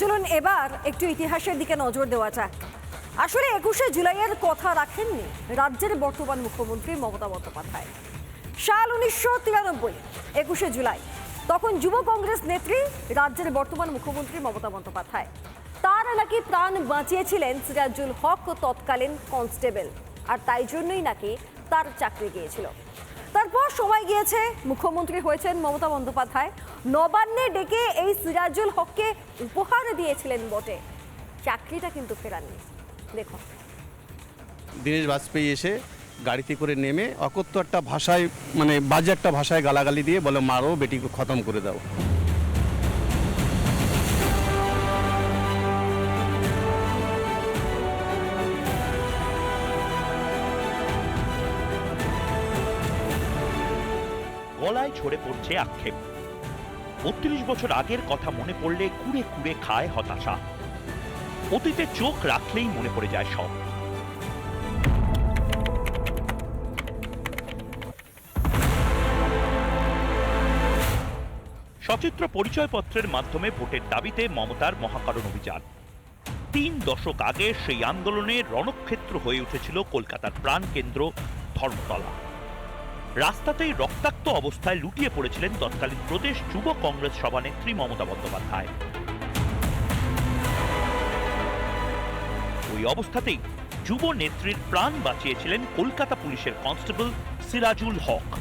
চলুন এবার একটু ইতিহাসের দিকে নজর দেওয়া যাক। আসলে একুশে জুলাইয়ের কথা রাখেননি রাজ্যের বর্তমান মুখ্যমন্ত্রী মমতা বন্দ্যোপাধ্যায়। সাল উনিশশো তিরানব্বই, একুশে জুলাই, তখন যুব কংগ্রেস নেত্রী রাজ্যের বর্তমান মুখ্যমন্ত্রী মমতা বন্দ্যোপাধ্যায়। তার নাকি প্রাণ বাঁচিয়েছিলেন সিরাজুল হক তৎকালীন কনস্টেবল, আর তাই জন্যই নাকি তার চাকরি গিয়েছিল। তারপর সময় গিয়েছে, মুখ্যমন্ত্রী হয়েছেন মমতা বন্দ্যোপাধ্যায়। নবান্নে ডেকে এই সিরাজুল হককে উপহার দিয়েছিলেন বটে। চাকরিটা কিন্তু ফেরাননি। দেখুন। দীনেশ বাজপেয়ী এসে গাড়িতে করে নেমে অকথ্য একটা ভাষায় মানে বাজে একটা ভাষায় গালাগালি দিয়ে বলে, মারো, বেটিকে খতম করে দাও। গলায় ঝরে পড়ছে আক্ষেপ। বত্রিশ বছর আগের কথা মনে পড়লে কুড়ে কুড়ে খায় হতাশা। অতীতে চোখ রাখলেই মনে পড়ে যায় সব। সচিত্র পরিচয়পত্রের মাধ্যমে ভোটের দাবিতে মমতার মহাকরণ অভিযান। তিন দশক আগে সেই আন্দোলনে রণক্ষেত্র হয়ে উঠেছিল কলকাতার প্রাণকেন্দ্র ধর্মতলা। রাস্তাতেই রক্তাক্ত অবস্থায় লুটিয়ে পড়েছিলেন তৎকালীন প্রদেশ যুব কংগ্রেস সভানেত্রী মমতা বন্দ্যোপাধ্যায়। ওই অবস্থাতেই যুব নেত্রীর প্রাণ বাঁচিয়েছিলেন কলকাতা পুলিশের কনস্টেবল সিরাজুল হক।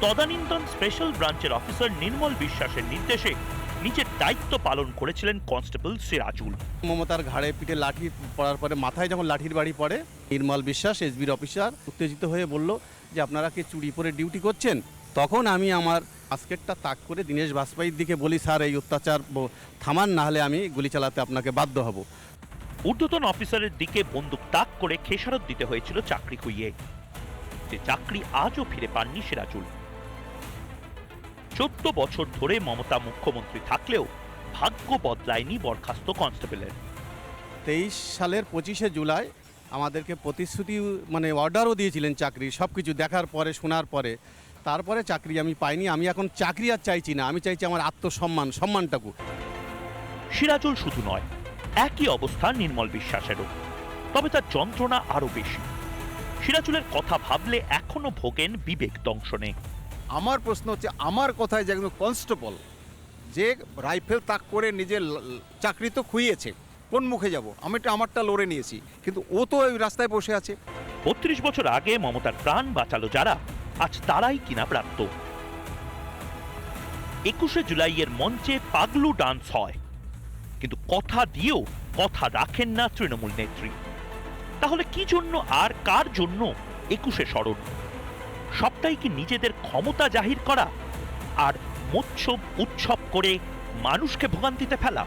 তদানীন্তন স্পেশাল ব্রাঞ্চের অফিসার নির্মল বিশ্বাসের নির্দেশে নিজের দায়িত্ব পালন করেছিলেন কনস্টেবল সিরাজুল। মমতার ঘাড়ে পিঠে লাঠি পড়ার পরে মাথায় যখন লাঠির বাড়ি পড়ে, নির্মল বিশ্বাস, এসবির অফিসার উত্তেজিত হয়ে বলল যে আপনারা কি চুরি পরে ডিউটি করছেন? তখন আমি আমার আজকেরটা তাক করে দীনেশ বাজপেয়ীর দিকে বলি স্যার এই অত্যাচার থামান না হলে আমি গুলি চালাতে আপনাকে বাধ্য হব। ঊর্ধ্বতন অফিসারের দিকে বন্দুক তাক করে খেসারত দিতে হয়েছিল চাকরি খুইয়ে। যে চাকরি আজও ফিরে পাননি সিরাজুল। চোদ্দ বছর ধরে মমতা মুখ্যমন্ত্রী থাকলেও ভাগ্য বদলায়নি বরখাস্ত কনস্টেবলের। তেইশ সালের পঁচিশে জুলাই আমাদেরকে প্রতিশ্রুতি মানে অর্ডারও দিয়েছিলেন চাকরি সব কিছু দেখার পরে শোনার পরে। তারপরে চাকরি আমি পাইনি আমি এখন চাকরি আর চাইছি না আমি চাইছি আমার আত্মসম্মান সম্মানটাকু। সিরাজুল শুধু নয় একই অবস্থা নির্মল বিশ্বাসেরও। তবে তার যন্ত্রণা আরও বেশি। সিরাজুলের কথা ভাবলে এখনও ভোগেন বিবেক দংশনে। আমার প্রশ্ন হচ্ছে আমার কথায় যে একজন কনস্টেবল যে রাইফেল তাক করে নিজের চাকরি তো খুইয়েছে কোন মুখে যাব? আমি তো আমারটা লড়ে নিয়েছি। কিন্তু ও তো ওই রাস্তায় বসে আছে। বত্রিশ বছর আগে মমতার প্রাণ বাঁচালো যারা, আজ তারাই কিনা প্রাপ্ত। একুশে জুলাইয়ের মঞ্চে পাগলু ডান্স হয়। কিন্তু কথা দিয়েও কথা রাখেন না তৃণমূল নেত্রী। তাহলে কি জন্য আর কার জন্য একুশে স্মরণ? সবটাই কি নিজেদের ক্ষমতা জাহির করা? আর মোৎসব উৎসব করে মানুষকে ভোগান্তিতে ফেলা?